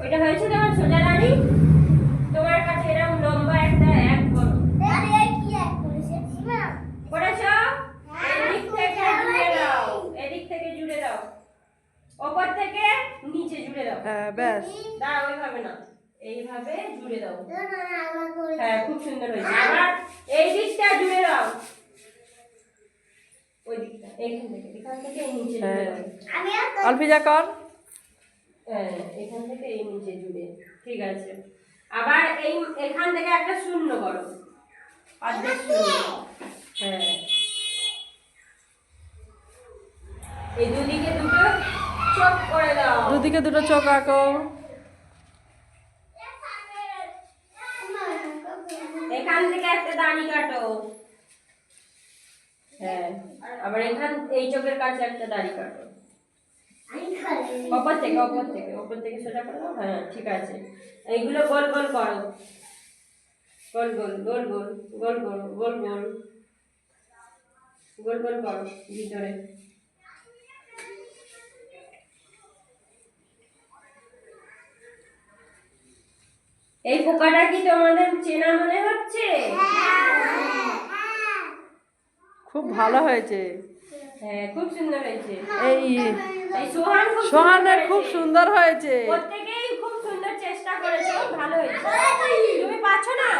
ওইটা হয়েছে তোমার সোজা দাঁড়ি? তোমার কাছে এরকম লম্বা একটা এক করো। করেছ? এদিক থেকে জুড়ে দাও। এদিক থেকে জুড়ে দাও। ওপর থেকে নিচে জুড়ে দাও। হ্যাঁ ব্যাস। দাও ওইভাবে না। এইভাবে জুড়ে দাও। হ্যাঁ খুব সুন্দর হয়েছে। আবার এই দিকটা জুড়ে দাও। ওই দিকটা এইখান থেকে। এখান থেকে নিচে জুড়ে দাও। অল্পিজা কর। হ্যাঁ এখান থেকে এই নিচে জুড়ে ঠিক আছে। আবার এই এখান থেকে একটা শূন্য করো। অর্ধেক শূন্য। হ্যাঁ। এই দুদিকে দুটো চোখ করে দাও। দুদিকে দুটো চোখ আঁকো এখান থেকে একটা দাড়ি কাটো। হ্যাঁ আবার এখান এই চোখের কাছে একটা দাড়ি কাটো। ওপর থেকে ওপর থেকে ওপর থেকে সোজা করে হ্যাঁ ঠিক আছে। এইগুলো গোল গোল করো গোল গোল গোল গোল গোল গোল গোল গোল। গোল গোল করো ভিতরে। এই পোকাটা কি তোমাদের চেনা মনে হচ্ছে? খুব ভালো হয়েছে। হ্যাঁ খুব সুন্দর হয়েছে। এই সোহানের খুব সুন্দর হয়েছে। প্রত্যেকেই খুব সুন্দর চেষ্টা করেছে ভালো হয়েছে। তুমি পাচ্ছ না?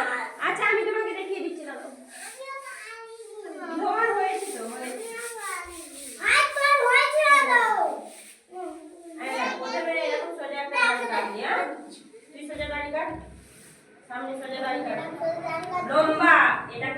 আচ্ছা আমি তোমাকে দেখিয়ে দিচ্ছি না মানে- হ্যাঁ? লম্বা এটা